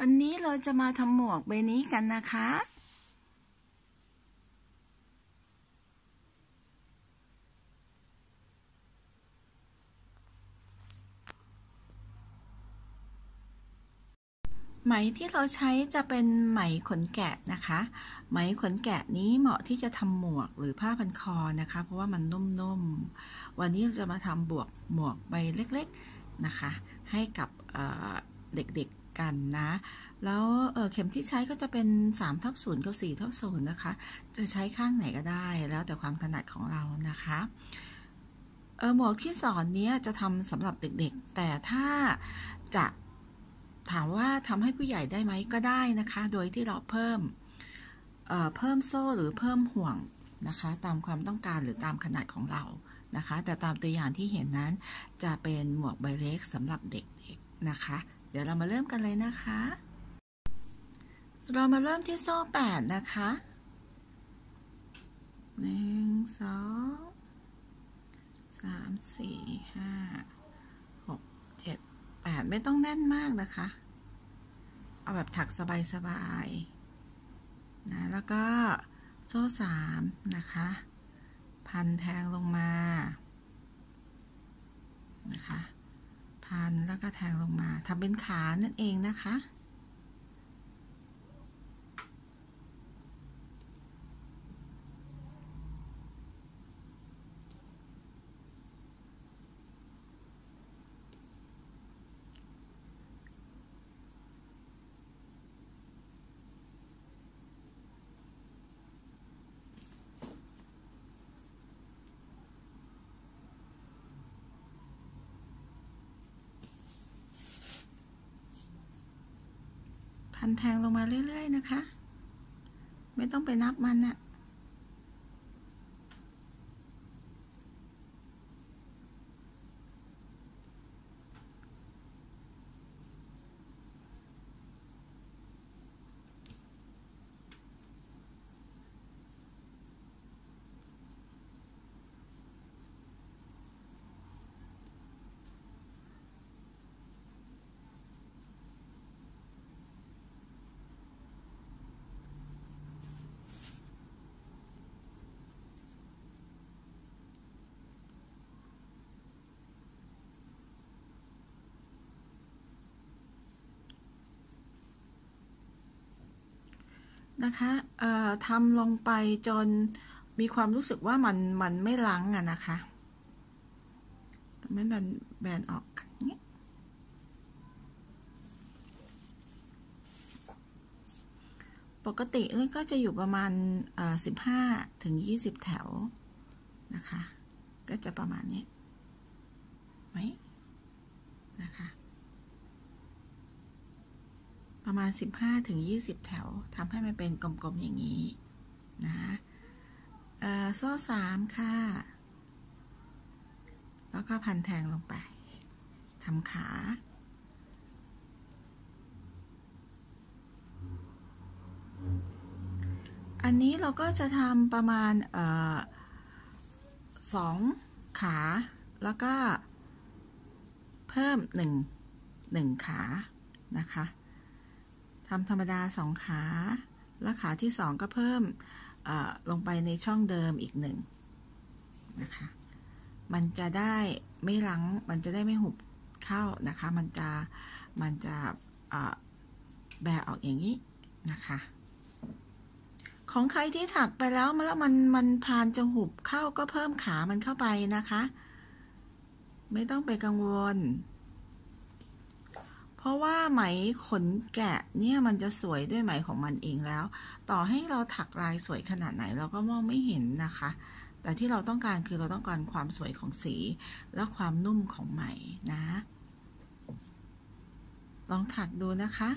วันนี้เราจะมาทำหมวกใบนี้กันนะคะ ไหมที่เราใช้จะเป็นไหมขนแกะนะคะ ไหมขนแกะนี้เหมาะที่จะทำหมวกหรือผ้าพันคอนะคะ เพราะว่ามันนุ่มๆ วันนี้เราจะมาทำบวกหมวกใบเล็กๆนะคะ ให้กับเด็กๆ กันนะ แล้วเข็มที่ใช้ก็จะเป็น3ทับ0กับ4ทับ0นย์นะคะ จะใช้ข้างไหนก็ได้แล้วแต่ความถนัดของเรานะคะหมวกที่สอนนี้จะทำสำหรับเด็กๆ แต่ถ้าจะถามว่าทำให้ผู้ใหญ่ได้ไหมก็ได้นะคะ โดยที่เราเพิ่มเเพิ่มโซ่หรือเพิ่มห่วงนะคะ ตามความต้องการหรือตามขนาดของเรานะคะ แต่ตามตัวอย่างที่เห็นนั้นจะเป็นหมวกใบเล็กสำหรับเด็กๆนะคะ เดี๋ยวเรามาเริ่มกันเลยนะคะ เรามาเริ่มที่โซ่แปดนะคะหนึ่งสองสามสี่ห้าหกเจ็ดแปดไม่ต้องแน่นมากนะคะ เอาแบบถักสบายๆนะแล้วก็โซ่สามนะคะ พันแทงลงมานะคะ พันแล้วก็แทงลงมาทำเป็นขานั่นเองนะคะ พันแทงลงมาเรื่อย ๆ นะคะ ไม่ต้องไปนับมันนะ นะคะทำลงไปจนมีความรู้สึกว่ามันมันไม่ล้างอะนะคะทำให้มันแบนออกนี้ปกติเล่นก็จะอยู่ประมาณสิบห้าถึงยี่สิบแถวนะคะ ก็จะประมาณนี้ไหมนะคะ ประมาณ 15ถึง20 แถวทำให้มันเป็นกลมๆอย่างนี้นะโซ่สามค่ะ แล้วก็พันแทงลงไปทำขา อันนี้เราก็จะทำประมาณอสองขา แล้วก็เพิ่มหนึ่งหนึ่งขานะคะ ทำธรรมดาสองขา แล้วขาที่สองก็เพิ่มลงไปในช่องเดิมอีกหนึ่งนะคะ มันจะได้ไม่ลัง มันจะได้ไม่หุบเข้านะคะ มันจะ มันจะแบออกอย่างนี้นะคะ ของใครที่ถักไปแล้วแล้วมันมันพานจะหุบเข้าก็เพิ่มขามันเข้าไปนะคะ ไม่ต้องไปกังวล ราะว่าไหมขนแกะเนี่ยมันจะสวยด้วยไหมของมันเองแล้ว ต่อให้เราถักลายสวยขนาดไหนเราก็มองไม่เห็นนะคะ แต่ที่เราต้องการคือเราต้องการความสวยของสี และความนุ่มของไหมนะ ลองถักดูนะคะ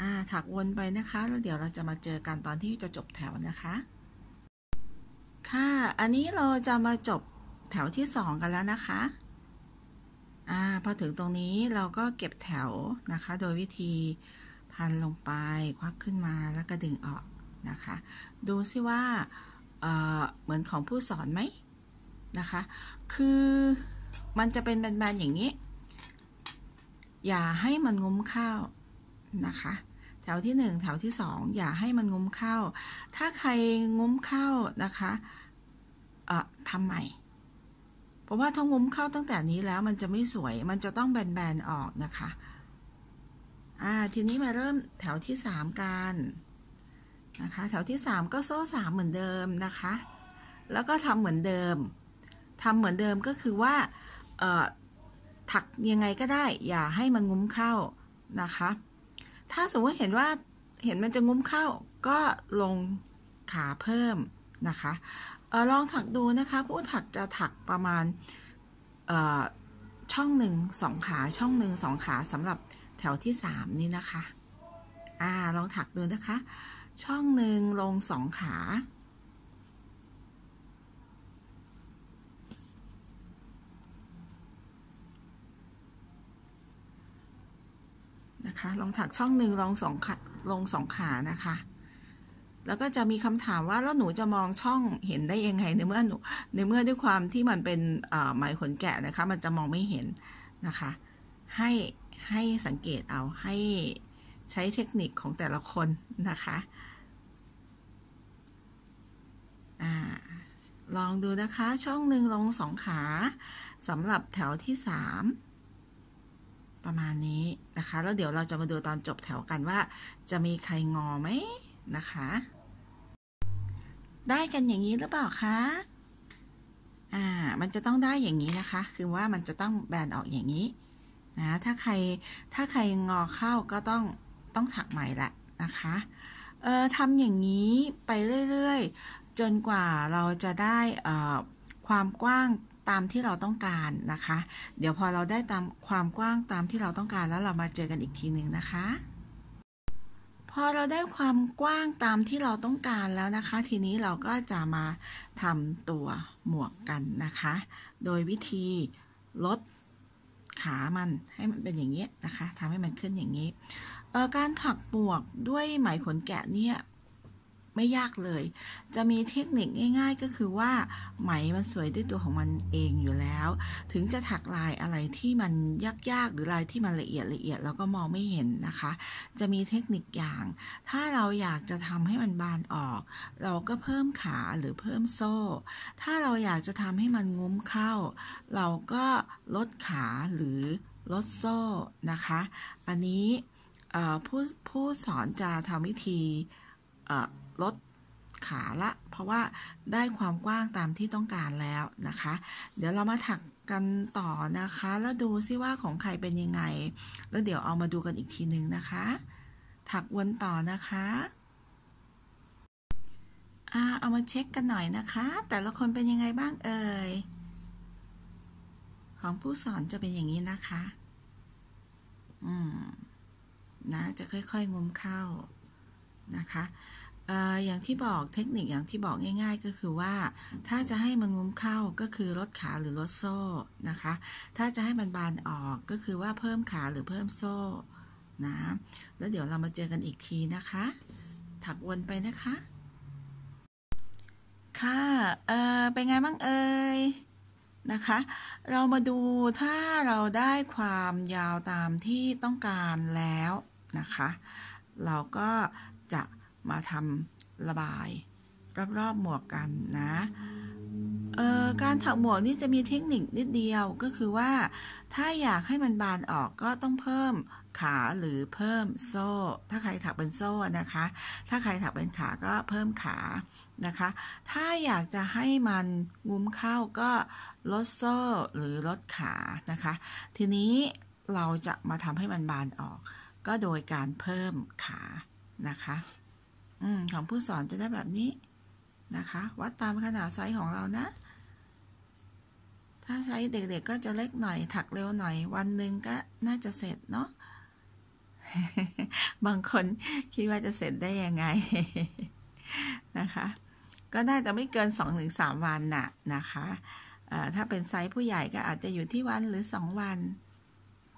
อ่าถักวนไปนะคะ แล้วเดี๋ยวเราจะมาเจอกันตอนที่จะจบแถวนะคะ ค่ะ อันนี้เราจะมาจบแถวที่สองกันแล้วนะคะ พอถึงตรงนี้เราก็เก็บแถวนะคะ โดยวิธีพันลงไปควักขึ้นมาแล้วก็ดึงออกนะคะ ดูซิว่าเเหมือนของผู้สอนไหมนะคะ คือมันจะเป็นแบนๆอย่างนี้ อย่าให้มันงุ้มข้าวนะคะ แถวที่หนึ่งแถวที่สองอย่าให้มันงุ้มเข้า ถ้าใครงุ้มเข้านะคะเอ่อทำใหม่ เพราะว่าถ้างุ้มเข้าตั้งแต่นี้แล้วมันจะไม่สวย มันจะต้องแบนๆออกนะคะ อ่า ทีนี้มาเริ่มแถวที่สามกันนะคะ แถวที่สามก็โซ่สามเหมือนเดิมนะคะ แล้วก็ทำเหมือนเดิมทำเหมือนเดิมก็คือว่า เอ่อ ถักยังไงก็ได้ อย่าให้มันงุ้มเข้านะคะ ถ้าสมมติเห็นว่า เห็นมันจะงุ้มเข้า ก็ลงขาเพิ่มนะคะ ลองถักดูนะคะผู้ถักจะถักประมาณช่องหนึ่งสองขาช่องหนึ่งสองขาสำหรับแถวที่สามนี่นะคะ อ่าลองถักดูนะคะ ช่องหนึ่งลงสองขานะคะลองถักช่องหนึ่งลองสองขาลงสองขานะคะ แล้วก็จะมีคำถามว่าแล้วหนูจะมองช่องเห็นได้ยังไงในเมื่อหนูในเมื่อด้วยความที่มันเป็นไหมขนแกะนะคะ มันจะมองไม่เห็นนะคะ ให้ให้สังเกตเอาให้ใช้เทคนิคของแต่ละคนนะคะอลองดูนะคะ ช่องหนึ่งลงสองขาสำหรับแถวที่สามประมาณนี้นะคะ แล้วเดี๋ยวเราจะมาดูตอนจบแถวกันว่า จะมีใครงอไหมนะคะ ได้กันอย่างนี้หรือเปล่าคะ อ่า มันจะต้องได้อย่างนี้นะคะ คือว่ามันจะต้องแบนออกอย่างนี้นะ ถ้าใคร ถ้าใครงอเข้าก็ต้อง ต้องถักใหม่ละนะคะ เอ่อทำอย่างนี้ไปเรื่อยๆ จนกว่าเราจะได้อ่าความกว้างตามที่เราต้องการนะคะ เดี๋ยวพอเราได้ตามความกว้างตามที่เราต้องการแล้วเรามาเจอกันอีกทีหนึ่งนะคะ พอเราได้ความกว้างตามที่เราต้องการแล้วนะคะ ทีนี้เราก็จะมาทำตัวหมวกกันนะคะ โดยวิธีลดขามันให้มันเป็นอย่างนี้นะคะทำให้มันขึ้นอย่างนี้การถักหมวกด้วยไหมขนแกะเนี่ย ไม่ยากเลย จะมีเทคนิคง่าย ๆ ก็คือว่าไหมมันสวยด้วยตัวของมันเองอยู่แล้ว ถึงจะถักลายอะไรที่มันยากๆหรือลายที่มันละเอียดละเอียดแล้วก็มองไม่เห็นนะคะ จะมีเทคนิคอย่าง ถ้าเราอยากจะทำให้มันบานออก เราก็เพิ่มขาหรือเพิ่มโซ่ ถ้าเราอยากจะทำให้มันงุ้มเข้า เราก็ลดขาหรือลดโซ่นะคะ อันนี้ผู้ผู้สอนจะทำวิธี ลดขาละ เพราะว่าได้ความกว้างตามที่ต้องการแล้วนะคะ เดี๋ยวเรามาถักกันต่อนะคะ แล้วดูซิว่าของใครเป็นยังไง แล้วเดี๋ยวเอามาดูกันอีกทีนึงนะคะ ถักวนต่อนะคะอาเอามาเช็คกันหน่อยนะคะ แต่ละคนเป็นยังไงบ้างเอ่ย ของผู้สอนจะเป็นอย่างนี้นะคะ อืม นะ จะค่อยๆงุมเข้านะคะ อย่างที่บอกเทคนิคอย่างที่บอกง่าย ๆ ก็คือว่า ถ้าจะให้มันงุ้มเข้าก็คือลดขาหรือลดโซ่นะคะ ถ้าจะให้มันบานออกก็คือว่าเพิ่มขาหรือเพิ่มโซ่นะแล้วเดี๋ยวเรามาเจอกันอีกทีนะคะ ถักวนไปนะคะ ค่ะเออเป็นไงบ้างเอ่ยนะคะ เรามาดูถ้าเราได้ความยาวตามที่ต้องการแล้วนะคะ เราก็จะ มาทำระบาย รอบๆหมวกกันนะการถักหมวกนี่จะมีเทคนิคนิดเดียวก็คือว่า ถ้าอยากให้มันบานออกก็ต้องเพิ่มขาหรือเพิ่มโซ่ ถ้าใครถักเป็นโซ่นะคะ ถ้าใครถักเป็นขาก็เพิ่มขานะคะ ถ้าอยากจะให้มันงุ้มเข้าก็ลดโซ่หรือลดขานะคะ ทีนี้เราจะมาทำให้มันบานออก ก็โดยการเพิ่มขานะคะ อของผู้สอนจะได้แบบนี้นะคะ วัดตามขนาดไซส์ของเรานะ ถ้าไซส์เด็กๆก็จะเล็กหน่อย ถักเร็วหน่อย วันหนึ่งก็น่าจะเสร็จเนาะบางคนคิดว่าจะเสร็จได้ยังไงนะคะ ก็น่าจะไม่เกินสองถึงสามวันน่ะนะคะถ้าเป็นไซส์ผู้ใหญ่ก็อาจจะอยู่ที่วันหรือสองวัน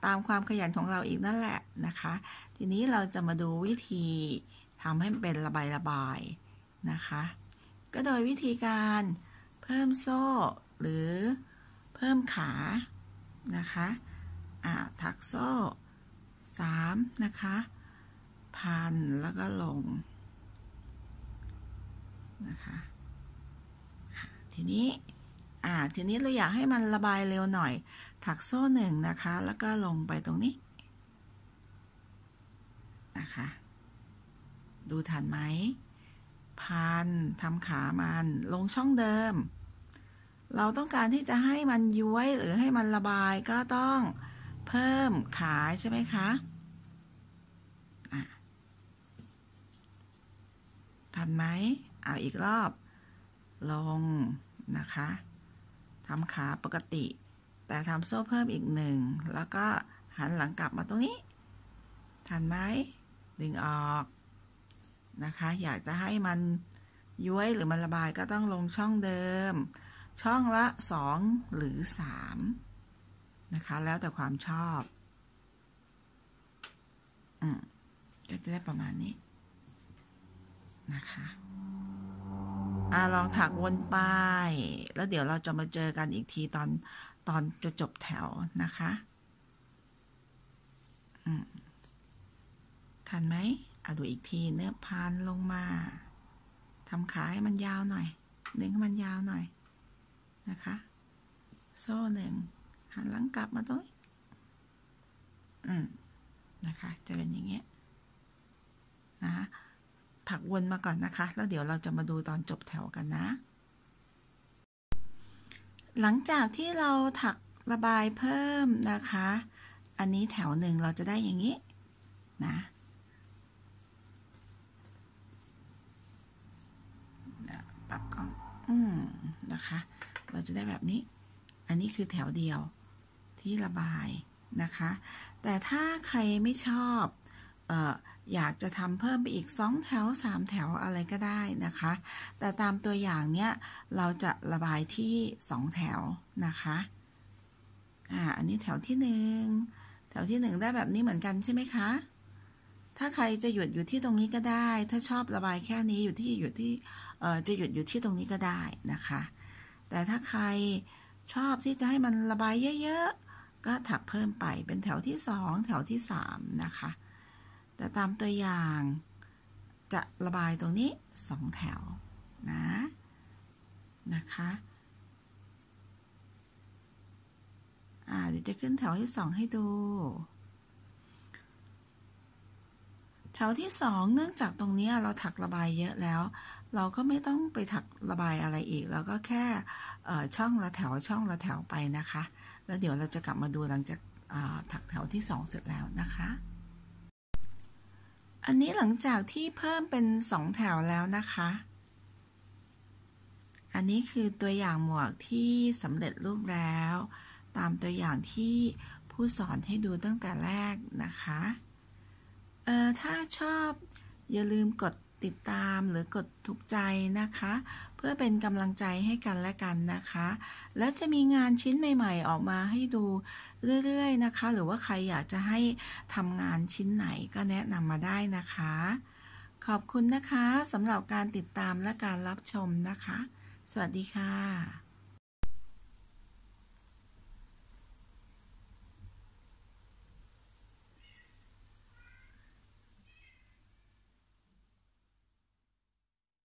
ตามความขยันของเราอีกนั่นแหละนะคะ ทีนี้เราจะมาดูวิธี ทำให้เป็นระบายระบายนะคะ ก็โดยวิธีการเพิ่มโซ่ หรือเพิ่มขานะคะอ่าถักโซ่3นะคะ พันแล้วก็ลงนะคะทีนี้อ่าทีนี้เราอยากให้มันระบายเร็วหน่อย ถักโซ่หนึ่งนะคะ แล้วก็ลงไปตรงนี้นะคะ ดูทันไหม พันทำขามันลงช่องเดิม เราต้องการที่จะให้มันย้วยหรือให้มันระบายก็ต้องเพิ่มขาใช่ไหมคะทันไหม เอาอีกรอบ ลงนะคะทำขาปกติ แต่ทำโซ่เพิ่มอีกหนึ่ง แล้วก็หันหลังกลับมาตรงนี้ ทันไหม ดึงออก นะคะ อยากจะให้มันย้วยหรือมันระบายก็ต้องลงช่องเดิม ช่องละสองหรือสามนะคะ แล้วแต่ความชอบอืมก็จะได้ประมาณนี้นะคะอ่าลองถักวนไป แล้วเดี๋ยวเราจะมาเจอกันอีกทีตอนตอนจะจบแถวนะคะ อืม ทันไหม เอาดูอีกทีเนื้อพันลงมาทำขาให้มันยาวหน่อยดึงให้มันยาวหน่อยนะคะ โซ่หนึ่งหันหลังกลับมาตรงนี้อืมนะคะ จะเป็นอย่างเงี้ยนะถักวนมาก่อนนะคะ แล้วเดี๋ยวเราจะมาดูตอนจบแถวกันนะ หลังจากที่เราถักระบายเพิ่มนะคะ อันนี้แถวหนึ่งเราจะได้อย่างนี้นะปรับกล้ อืมนะคะ เราจะได้แบบนี้ อันนี้คือแถวเดียวที่ระบายนะคะ แต่ถ้าใครไม่ชอบอออยากจะทำเพิ่มไปอีก2แถว3แถวอะไรก็ได้นะคะ แต่ตามตัวอย่างเนี้ยเราจะระบายที่2แถวนะคะอ่าอันนี้แถวที่1แถวที่1ได้แบบนี้เหมือนกันใช่ไหมคะ ถ้าใครจะหยุดอยู่ที่ตรงนี้ก็ได้ ถ้าชอบระบายแค่นี้อยู่ที่อยู่ที่ จะหยุดอยู่ที่ตรงนี้ก็ได้นะคะ แต่ถ้าใครชอบที่จะให้มันระบายเยอะๆ ก็ถักเพิ่มไปเป็นแถวที่2แถวที่3นะคะ แต่ตามตัวอย่างจะระบายตรงนี้สองแถวนะนะคะอ่าเดี๋ยวจะขึ้นแถวที่สองให้ดู แถวที่สองเนื่องจากตรงนี้เราถักระบายเยอะแล้ว เราก็ไม่ต้องไปถักระบายอะไรอีก เราก็แค่ช่องละแถวช่องละแถวไปนะคะ แล้วเดี๋ยวเราจะกลับมาดูหลังจากถักแถวที่สองเสร็จแล้วนะคะ อันนี้หลังจากที่เพิ่มเป็นสองแถวแล้วนะคะ อันนี้คือตัวอย่างหมวกที่สำเร็จรูปแล้ว ตามตัวอย่างที่ผู้สอนให้ดูตั้งแต่แรกนะคะ เออถ้าชอบอย่าลืมกด ติดตามหรือกดถูกใจนะคะ เพื่อเป็นกำลังใจให้กันและกันนะคะ แล้วจะมีงานชิ้นใหม่ ๆ ออกมาให้ดูเรื่อยๆนะคะ หรือว่าใครอยากจะให้ทำงานชิ้นไหนก็แนะนำมาได้นะคะ ขอบคุณนะคะสำหรับการติดตามและการรับชมนะคะ สวัสดีค่ะ